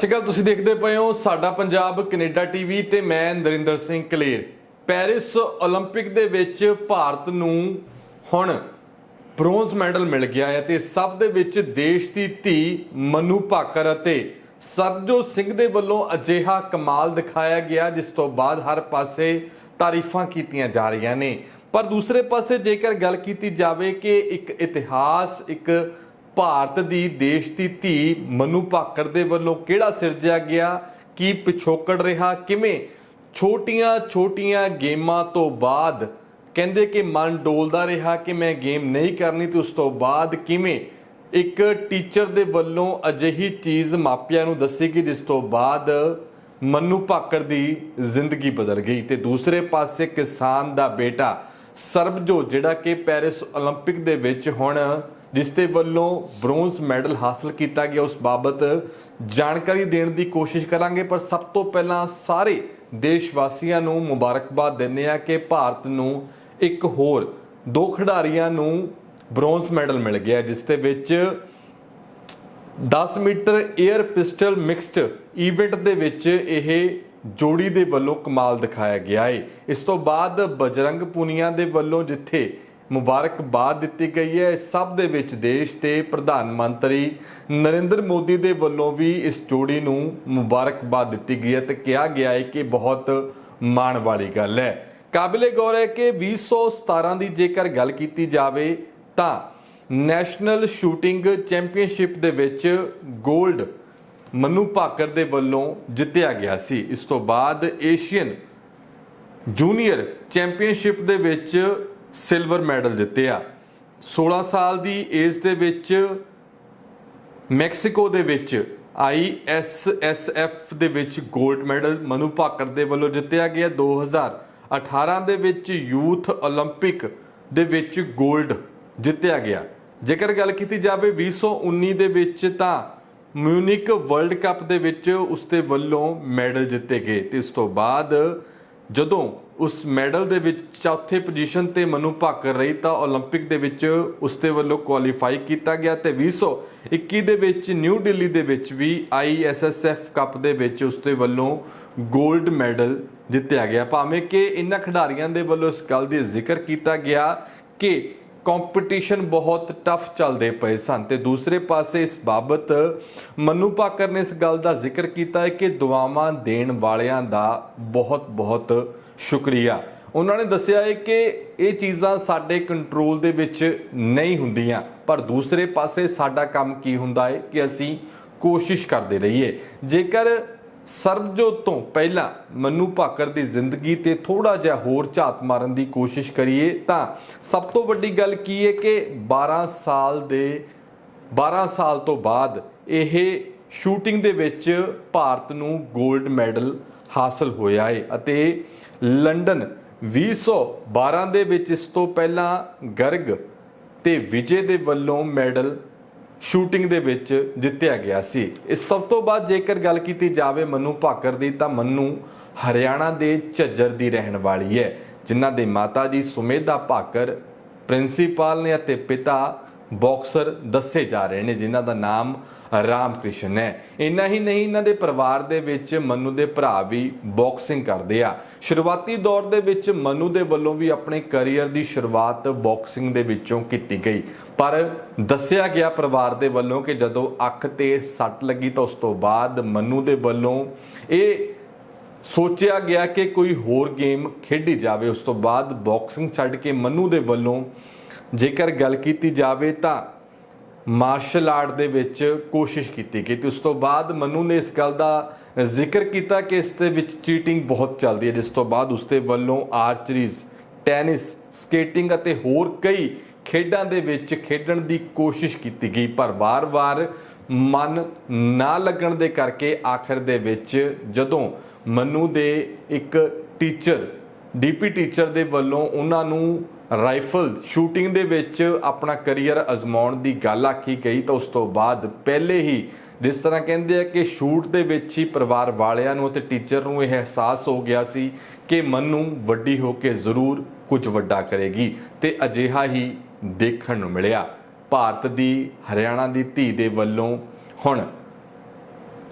ਸ਼੍ਰੀ ਅਕਾਲ ਤੁਸੀਂ ਦੇਖਦੇ ਪਏ ਹੋ ਸਾਡਾ ਪੰਜਾਬ ਕੈਨੇਡਾ ਟੀਵੀ ਤੇ ਮੈਂ ਨਰਿੰਦਰ ਸਿੰਘ ਕਲੇਰ ਪੈਰਿਸ 올림픽 ਦੇ ਵਿੱਚ ਭਾਰਤ ਨੂੰ ਹੁਣ ਬ੍ਰੌਂਜ਼ ਮੈਡਲ ਮਿਲ ਗਿਆ ਹੈ ਤੇ ਸਭ ਦੇ ਵਿੱਚ ਦੇਸ਼ ਦੀ ਧੀ ਮਨੂ ਭਾਕਰ ਅਤੇ ਸਰਜੋਤ ਸਿੰਘ ਦੇ ਵੱਲੋਂ ਅਜਿਹਾ ਕਮਾਲ ਦਿਖਾਇਆ ਗਿਆ ਜਿਸ ਤੋਂ ਬਾਅਦ ਹਰ ਪਾਸੇ ਤਾਰੀਫਾਂ ਕੀਤੀਆਂ ਜਾ ਰਹੀਆਂ ਨੇ ਪਰ ਦੂਸਰੇ ਪਾਸੇ ਜੇਕਰ ਗੱਲ ਕੀਤੀ ਜਾਵੇ ਕਿ ਇੱਕ ਇਤਿਹਾਸ ਇੱਕ ਭਾਰਤ ਦੀ ਦੇਸ਼ ਦੀ ਧੀ ਮਨੂ ਭਾਕਰ ਦੇ ਵੱਲੋਂ ਕਿਹੜਾ ਸਿਰਜਿਆ ਗਿਆ? ਕੀ ਪਿਛੋਕੜ ਰਿਹਾ? ਕਿਵੇਂ? ਛੋਟੀਆਂ ਛੋਟੀਆਂ ਗੇਮਾਂ ਤੋਂ ਬਾਅਦ ਕਹਿੰਦੇ ਕਿ ਮਨ ਡੋਲਦਾ ਰਿਹਾ ਕਿ ਮੈਂ ਗੇਮ ਨਹੀਂ ਕਰਨੀ ਤੇ ਉਸ ਤੋਂ ਬਾਅਦ ਕਿਵੇਂ? ਇੱਕ ਟੀਚਰ ਦੇ ਵੱਲੋਂ ਅਜਿਹੀ ਚੀਜ਼ ਮਾਪਿਆਂ ਨੂੰ ਦੱਸੀ ਕਿ ਜਿਸ ਤੋਂ ਬਾਅਦ ਮਨੂ ਭਾਕਰ ਦੀ ਜ਼ਿੰਦਗੀ ਬਦਲ ਗਈ ਤੇ ਦੂਸਰੇ ਪਾਸੇ ਕਿਸਾਨ ਦਾ ਬੇਟਾ ਸਰਬਜੋਤ ਜਿਹੜਾ ਕਿ ਪੈਰਿਸ 올림픽 ਦੇ ਵਿੱਚ ਹੁਣ ਜਿਸ ਦੇ ਵੱਲੋਂ ਬ੍ਰੌਂਜ਼ ਮੈਡਲ ਹਾਸਲ ਕੀਤਾ ਗਿਆ, ਉਸ ਬਾਬਤ ਜਾਣਕਾਰੀ ਦੇਣ ਦੀ ਕੋਸ਼ਿਸ਼ ਕਰਾਂਗੇ। ਪਰ ਸਭ ਤੋਂ ਪਹਿਲਾਂ ਸਾਰੇ ਦੇਸ਼ ਵਾਸੀਆਂ ਨੂੰ ਮੁਬਾਰਕਬਾਦ ਦਿੰਦੇ ਆ ਕਿ ਭਾਰਤ ਨੂੰ ਇੱਕ ਹੋਰ ਦੋ ਖਿਡਾਰੀਆਂ ਨੂੰ ਬ੍ਰੌਂਜ਼ ਮੈਡਲ ਮਿਲ ਗਿਆ, ਜਿਸ ਦੇ ਵਿੱਚ 10 metre air pistol mixed event ਦੇ ਵਿੱਚ ਇਹ ਜੋੜੀ ਦੇ ਵੱਲੋਂ ਕਮਾਲ ਦਿਖਾਇਆ ਗਿਆ ਹੈ ਇਸ ਤੋਂ ਬਾਅਦ ਬਜਰੰਗ ਪੁਨੀਆ ਦੇ ਵੱਲੋਂ ਜਿੱਥੇ ਮੁਬਾਰਕਬਾਦ ਦਿੱਤੀ ਗਈ ਹੈ ਇਸ ਸਭ ਦੇ ਵਿੱਚ ਦੇਸ਼ ਦੇ ਪ੍ਰਧਾਨ ਮੰਤਰੀ ਨਰਿੰਦਰ ਮੋਦੀ ਦੇ ਵੱਲੋਂ ਵੀ ਇਸ ਜੋੜੀ ਨੂੰ ਮੁਬਾਰਕਬਾਦ ਦਿੱਤੀ ਗਈ ਹੈ ਤੇ ਕਿਹਾ ਗਿਆ ਹੈ ਕਿ ਬਹੁਤ ਮਾਣ ਵਾਲੀ ਗੱਲ ਹੈ। ਕਾਬਿਲੇ ਗੌਰ ਹੈ ਕਿ 2017 ਦੀ ਜੇਕਰ ਗੱਲ ਕੀਤੀ ਜਾਵੇ ਤਾਂ ਨੈਸ਼ਨਲ ਸ਼ੂਟਿੰਗ ਚੈਂਪੀਅਨਸ਼ਿਪ ਦੇ ਵਿੱਚ 골ਡ ਮਨੂ ਭਾਕਰ ਦੇ ਵੱਲੋਂ ਜਿੱਤਿਆ ਗਿਆ ਸੀ। ਇਸ ਤੋਂ ਬਾਅਦ ਏਸ਼ੀਅਨ ਜੂਨੀਅਰ ਚੈਂਪੀਅਨਸ਼ਿਪ ਦੇ ਵਿੱਚ ਸਿਲਵਰ ਮੈਡਲ ਜਿੱਤਿਆ। 16 ਸਾਲ ਦੀ ਏਜ ਦੇ ਵਿੱਚ ਮੈਕਸੀਕੋ ਦੇ ਵਿੱਚ ਆਈਐਸਐਸਐਫ ਦੇ ਵਿੱਚ 골ਡ ਮੈਡਲ ਮਨੂ ਭਾਕਰ ਦੇ ਵੱਲੋਂ ਜਿੱਤਿਆ ਗਿਆ। 2018 ਦੇ ਵਿੱਚ ਯੂਥ 올림픽 ਦੇ ਵਿੱਚ 골ਡ ਜਿੱਤਿਆ ਗਿਆ। ਜੇਕਰ ਗੱਲ ਕੀਤੀ ਜਾਵੇ 2019 ਦੇ ਵਿੱਚ ਤਾਂ ਮਿਊਨਿਕ ਵਰਲਡ ਕੱਪ ਦੇ ਵਿੱਚ ਉਸ ਦੇ ਵੱਲੋਂ ਮੈਡਲ ਜਿੱਤੇ ਗਏ ਤੇ ਉਸ ਤੋਂ ਬਾਅਦ ਜਦੋਂ ਉਸ ਮੈਡਲ ਦੇ ਵਿੱਚ ਚੌਥੇ ਪੋਜੀਸ਼ਨ ਤੇ ਮਨੂ ਭਾਕਰ ਰਹੀ ਤਾਂ 올림픽 ਦੇ ਵਿੱਚ ਉਸ ਦੇ ਵੱਲੋਂ ਕੁਆਲੀਫਾਈ ਕੀਤਾ ਗਿਆ ਤੇ 2021 ਦੇ ਵਿੱਚ ਨਿਊ ਦਿੱਲੀ ਦੇ ਵਿੱਚ ਵੀ ISSF ਕੱਪ ਦੇ ਵਿੱਚ ਉਸ ਦੇ ਵੱਲੋਂ 골ਡ ਮੈਡਲ ਜਿੱਤਿਆ ਗਿਆ। ਭਾਵੇਂ ਕਿ ਇਹਨਾਂ ਖਿਡਾਰੀਆਂ ਦੇ ਵੱਲੋਂ ਇਸ ਗੱਲ ਦੀ ਜ਼ਿਕਰ ਕੀਤਾ ਗਿਆ ਕਿ ਕੰਪੀਟੀਸ਼ਨ ਬਹੁਤ ਟਫ ਚੱਲਦੇ ਪਏ ਸਨ। ਤੇ ਦੂਸਰੇ ਪਾਸੇ ਇਸ ਬਾਬਤ ਮਨੂ ਭਾਕਰ ਨੇ ਇਸ ਗੱਲ ਦਾ ਜ਼ਿਕਰ ਕੀਤਾ ਹੈ ਕਿ ਦੁਆਵਾਂ ਦੇਣ ਵਾਲਿਆਂ ਦਾ ਬਹੁਤ ਬਹੁਤ ਸ਼ੁਕਰੀਆ। ਉਹਨਾਂ ਨੇ ਦੱਸਿਆ ਹੈ ਕਿ ਇਹ ਚੀਜ਼ਾਂ ਸਾਡੇ ਕੰਟਰੋਲ ਦੇ ਵਿੱਚ ਨਹੀਂ ਹੁੰਦੀਆਂ, ਪਰ ਦੂਸਰੇ ਪਾਸੇ ਸਾਡਾ ਕੰਮ ਕੀ ਹੁੰਦਾ ਹੈ ਕਿ ਅਸੀਂ ਕੋਸ਼ਿਸ਼ ਕਰਦੇ ਰਹੀਏ। ਜੇਕਰ ਸਰਬਜੋਤ ਤੋਂ ਪਹਿਲਾਂ ਮਨੂ ਭਾਕਰ ਦੀ ਜ਼ਿੰਦਗੀ ਤੇ ਥੋੜਾ ਜਿਹਾ ਹੋਰ ਝਾਤ ਮਾਰਨ ਦੀ ਕੋਸ਼ਿਸ਼ ਕਰੀਏ, ਤਾਂ ਸਭ ਤੋਂ ਵੱਡੀ ਗੱਲ ਕੀ ਹੈ ਕਿ 12 ਸਾਲ ਦੇ 12 ਸਾਲ ਤੋਂ ਬਾਅਦ ਇਹ ਸ਼ੂਟਿੰਗ ਦੇ ਵਿੱਚ ਭਾਰਤ ਨੂੰ 골ਡ ਮੈਡਲ ਹਾਸਲ ਹੋਇਆ ਹੈ ਅਤੇ ਲੰਡਨ 2012 ਦੇ ਵਿੱਚ ਇਸ ਤੋਂ ਪਹਿਲਾਂ ਗਰਗ ਤੇ ਵਿਜੇ ਦੇ ਵੱਲੋਂ ਮੈਡਲ ਸ਼ੂਟਿੰਗ ਦੇ ਵਿੱਚ ਜਿੱਤਿਆ ਗਿਆ ਸੀ। ਇਸ ਸਭ ਤੋਂ ਬਾਅਦ ਜੇਕਰ ਗੱਲ ਕੀਤੀ ਜਾਵੇ ਮਨੂ ਭਾਕਰ ਦੀ, ਤਾਂ ਮਨੂ ਹਰਿਆਣਾ ਦੇ ਝੱਜਰ ਦੀ ਰਹਿਣ ਵਾਲੀ ਹੈ, ਜਿਨ੍ਹਾਂ ਦੇ ਮਾਤਾ ਜੀ ਸੁਮੇਧਾ ਭਾਕਰ, ਪ੍ਰਿੰਸੀਪਲ ਨੇ ਅਤੇ ਪਿਤਾ ਬਾਕਸਰ ਦੱਸੇ ਜਾ ਰਹੇ ਨੇ, ਜਿਨ੍ਹਾਂ ਦਾ ਨਾਮ ਰਾਮ ਕ੍ਰਿਸ਼ਨ ਹੈ। ਇੰਨਾ ਹੀ ਨਹੀਂ, ਇਹਨਾਂ ਦੇ ਪਰਿਵਾਰ ਦੇ ਵਿੱਚ ਮਨੂ ਦੇ ਭਰਾ ਵੀ ਬਾਕਸਿੰਗ ਕਰਦੇ ਆ। ਸ਼ੁਰੂਆਤੀ ਦੌਰ ਦੇ ਵਿੱਚ ਮਨੂ ਦੇ ਵੱਲੋਂ ਵੀ ਆਪਣੇ ਕੈਰੀਅਰ ਦੀ ਸ਼ੁਰੂਆਤ ਬਾਕਸਿੰਗ ਦੇ ਵਿੱਚੋਂ ਕੀਤੀ ਗਈ। ਪਰ ਦੱਸਿਆ ਗਿਆ ਪਰਿਵਾਰ ਦੇ ਵੱਲੋਂ ਕਿ ਜਦੋਂ ਅੱਖ ਤੇ ਸੱਟ ਲੱਗੀ ਤਾਂ ਉਸ ਤੋਂ ਬਾਅਦ ਮਨੂ ਦੇ ਵੱਲੋਂ ਇਹ ਸੋਚਿਆ ਗਿਆ ਕਿ ਕੋਈ ਹੋਰ ਗੇਮ ਖੇਡੀ ਜਾਵੇ। ਉਸ ਤੋਂ ਬਾਅਦ ਬਾਕਸਿੰਗ ਛੱਡ ਕੇ ਮਨੂ ਦੇ ਵੱਲੋਂ ਜੇਕਰ ਗੱਲ ਕੀਤੀ ਜਾਵੇ ਤਾਂ ਮਾਰਸ਼ਲ ਆਰਟ ਦੇ ਵਿੱਚ ਕੋਸ਼ਿਸ਼ ਕੀਤੀ ਗਈ ਤੇ ਉਸ ਤੋਂ ਬਾਅਦ ਮਨੂ ਨੇ ਇਸ ਗੱਲ ਦਾ ਜ਼ਿਕਰ ਕੀਤਾ ਕਿ ਇਸ ਦੇ ਵਿੱਚ ਚੀਟਿੰਗ ਬਹੁਤ ਚੱਲਦੀ ਹੈ, ਜਿਸ ਤੋਂ ਬਾਅਦ ਉਸ ਦੇ ਵੱਲੋਂ ਆਰਚਰੀਜ਼ ਟੈਨਿਸ ਸਕੇਟਿੰਗ ਅਤੇ ਹੋਰ ਕਈ ਖੇਡਾਂ ਦੇ ਵਿੱਚ ਖੇਡਣ ਦੀ ਕੋਸ਼ਿਸ਼ ਕੀਤੀ ਗਈ, ਪਰ ਵਾਰ-ਵਾਰ ਮਨ ਨਾ ਲੱਗਣ ਦੇ ਕਰਕੇ ਆਖਰ ਦੇ ਵਿੱਚ ਜਦੋਂ ਮਨੂ ਦੇ ਇੱਕ ਟੀਚਰ ਡੀਪੀ ਟੀਚਰ ਦੇ ਵੱਲੋਂ ਉਹਨਾਂ ਨੂੰ ਰਾਈਫਲ ਸ਼ੂਟਿੰਗ ਦੇ ਵਿੱਚ ਆਪਣਾ ਕੈਰੀਅਰ ਅਜ਼ਮਾਉਣ ਦੀ ਗੱਲ ਆਖੀ ਗਈ ਤਾਂ ਉਸ ਤੋਂ ਬਾਅਦ ਪਹਿਲੇ ਹੀ ਜਿਸ ਤਰ੍ਹਾਂ ਕਹਿੰਦੇ ਆ ਕਿ ਸ਼ੂਟ ਦੇ ਵਿੱਚ ਹੀ ਪਰਿਵਾਰ ਵਾਲਿਆਂ ਨੂੰ ਅਤੇ ਟੀਚਰ ਨੂੰ ਇਹ ਅਹਿਸਾਸ ਹੋ ਗਿਆ ਸੀ ਕਿ ਮਨੂ ਵੱਡੀ ਹੋ ਕੇ ਜ਼ਰੂਰ ਕੁਝ ਵੱਡਾ ਕਰੇਗੀ ਤੇ ਅਜਿਹਾ ਹੀ ਦੇਖਣ ਨੂੰ ਮਿਲਿਆ ਭਾਰਤ ਦੀ ਹਰਿਆਣਾ ਦੀ ਧੀ ਦੇ ਵੱਲੋਂ ਹੁਣ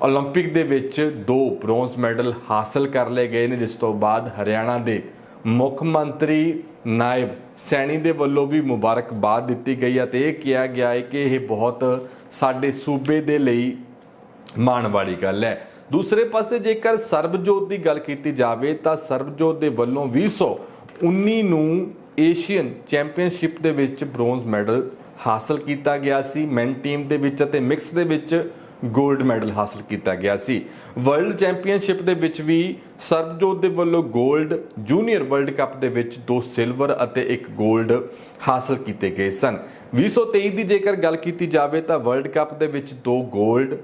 올림픽 ਦੇ ਵਿੱਚ ਦੋ ਬ੍ਰੌਂਜ਼ ਮੈਡਲ ਹਾਸਲ ਕਰ ਲਏ ਗਏ ਨੇ ਜਿਸ ਤੋਂ ਬਾਅਦ ਹਰਿਆਣਾ ਦੇ ਮੁੱਖ ਮੰਤਰੀ ਨਾਇਬ ਸੈਣੀ ਦੇ ਵੱਲੋਂ ਵੀ ਮੁਬਾਰਕਬਾਦ ਦਿੱਤੀ ਗਈ ਹੈ ਤੇ ਇਹ ਕਿਹਾ ਗਿਆ ਹੈ ਕਿ ਇਹ ਬਹੁਤ ਸਾਡੇ ਸੂਬੇ ਦੇ ਲਈ ਮਾਣ ਵਾਲੀ ਗੱਲ ਹੈ। ਦੂਸਰੇ ਪਾਸੇ ਜੇਕਰ ਸਰਬਜੋਤ ਦੀ ਗੱਲ ਕੀਤੀ ਜਾਵੇ ਤਾਂ ਸਰਬਜੋਤ ਦੇ ਵੱਲੋਂ 2019 ਨੂੰ ਏਸ਼ੀਅਨ ਚੈਂਪੀਅਨਸ਼ਿਪ ਦੇ ਵਿੱਚ ਬ੍ਰੌਂਜ਼ ਮੈਡਲ ਹਾਸਲ ਕੀਤਾ ਗਿਆ ਸੀ। ਮੈਨ ਟੀਮ ਦੇ ਵਿੱਚ ਅਤੇ ਮਿਕਸ ਦੇ ਵਿੱਚ ਗੋਲਡ ਮੈਡਲ ਹਾਸਲ ਕੀਤਾ ਗਿਆ ਸੀ। ਵਰਲਡ ਚੈਂਪੀਅਨਸ਼ਿਪ ਦੇ ਵਿੱਚ ਵੀ ਸਰਬਜੋਤ ਦੇ ਵੱਲੋਂ ਗੋਲਡ ਜੂਨੀਅਰ ਵਰਲਡ ਕੱਪ ਦੇ ਵਿੱਚ ਦੋ ਸਿਲਵਰ ਅਤੇ ਇੱਕ ਗੋਲਡ ਹਾਸਲ ਕੀਤੇ ਗਏ ਸਨ। 2023 ਦੀ ਜੇਕਰ ਗੱਲ ਕੀਤੀ ਜਾਵੇ ਤਾਂ ਵਰਲਡ ਕੱਪ ਦੇ ਵਿੱਚ ਦੋ ਗੋਲਡ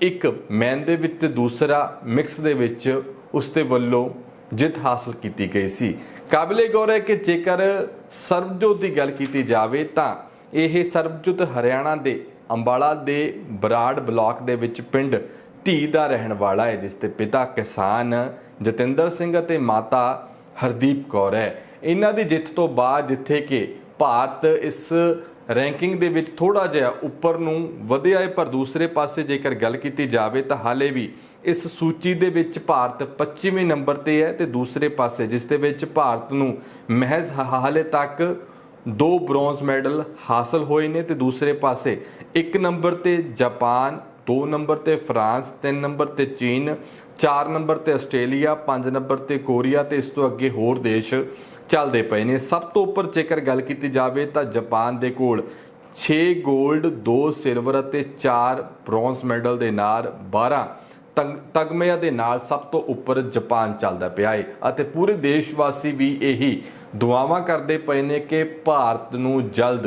ਇੱਕ ਮੈਨ ਦੇ ਵਿੱਚ ਤੇ ਦੂਸਰਾ ਮਿਕਸ ਦੇ ਵਿੱਚ ਉਸ ਦੇ ਵੱਲੋਂ ਜਿੱਤ ਹਾਸਲ ਕੀਤੀ ਗਈ ਸੀ। ਕਾਬਲੇ ਗੌਰ ਹੈ ਕਿ ਜੇਕਰ ਸਰਬਜੋਤ ਦੀ ਗੱਲ ਕੀਤੀ ਜਾਵੇ ਤਾਂ ਇਹ ਸਰਬਜੋਤ ਹਰਿਆਣਾ ਦੇ ਅੰਬਾਲਾ ਦੇ ਬਰਾੜ ਬਲਾਕ ਦੇ ਵਿੱਚ ਪਿੰਡ ਧੀ ਦਾ ਰਹਿਣ ਵਾਲਾ ਹੈ, ਜਿਸ ਦੇ ਪਿਤਾ ਕਿਸਾਨ ਜਤਿੰਦਰ ਸਿੰਘ ਅਤੇ ਮਾਤਾ ਹਰਦੀਪ ਕੌਰ ਹੈ। ਇਹਨਾਂ ਦੀ ਜਿੱਤ ਤੋਂ ਬਾਅਦ ਜਿੱਥੇ ਕਿ ਭਾਰਤ ਇਸ ਰੈਂਕਿੰਗ ਦੇ ਵਿੱਚ ਥੋੜਾ ਜਿਹਾ ਉੱਪਰ ਨੂੰ ਵਧਿਆ ਹੈ, ਪਰ ਦੂਸਰੇ ਪਾਸੇ ਜੇਕਰ ਗੱਲ ਕੀਤੀ ਜਾਵੇ ਤਾਂ ਹਾਲੇ ਵੀ ਇਸ ਸੂਚੀ ਦੇ ਵਿੱਚ ਭਾਰਤ 25ਵੇਂ ਨੰਬਰ ਤੇ ਹੈ ਤੇ ਦੂਸਰੇ ਪਾਸੇ ਜਿਸ ਦੇ ਵਿੱਚ ਭਾਰਤ ਨੂੰ ਮਹਿਜ਼ ਹਾਲੇ ਤੱਕ ਦੋ ਬ੍ਰੌਂਜ਼ ਮੈਡਲ ਹਾਸਲ ਹੋਏ ਨੇ ਤੇ ਦੂਸਰੇ ਪਾਸੇ ਇੱਕ ਨੰਬਰ ਤੇ ਜਾਪਾਨ, ਦੋ ਨੰਬਰ ਤੇ ਫਰਾਂਸ, ਤਿੰਨ ਨੰਬਰ ਤੇ ਚੀਨ, ਚਾਰ ਨੰਬਰ ਤੇ ਆਸਟ੍ਰੇਲੀਆ, ਪੰਜ ਨੰਬਰ ਤੇ ਕੋਰੀਆ ਤੇ ਇਸ ਤੋਂ ਅੱਗੇ ਹੋਰ ਦੇਸ਼ ਚੱਲਦੇ ਪਏ ਨੇ। ਸਭ ਤੋਂ ਉੱਪਰ ਜੇਕਰ ਗੱਲ ਕੀਤੀ ਜਾਵੇ ਤਾਂ ਜਾਪਾਨ ਦੇ ਕੋਲ 6 골ਡ 2 ਸਿਲਵਰ ਅਤੇ 4 ਬ੍ਰੌਂਜ਼ ਮੈਡਲ ਦੇ ਨਾਲ 12 ਤਗ- ਤਗਮਿਆਂ ਦੇ ਨਾਲ ਸਭ ਤੋਂ ਉੱਪਰ ਜਾਪਾਨ ਚੱਲਦਾ ਪਿਆ ਹੈ ਅਤੇ ਪੂਰੇ ਦੇਸ਼ ਵਾਸੀ ਵੀ ਇਹੀ ਦੁਆਵਾਂ ਕਰਦੇ ਪਏ ਨੇ ਕਿ ਭਾਰਤ ਨੂੰ ਜਲਦ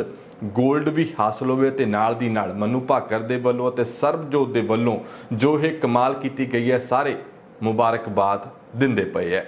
골ਡ ਵੀ ਹਾਸਲ ਹੋਵੇ ਤੇ ਨਾਲ ਦੀ ਨਾਲ ਮਨੂ ਭਾਕਰ ਦੇ ਵੱਲੋਂ ਅਤੇ ਸਰਬਜੋਤ ਦੇ ਵੱਲੋਂ ਜੋ ਇਹ ਕਮਾਲ ਕੀਤੀ ਗਈ ਹੈ, ਸਾਰੇ ਮੁਬਾਰਕਬਾਦ ਦਿੰਦੇ ਪਏ ਹੈ।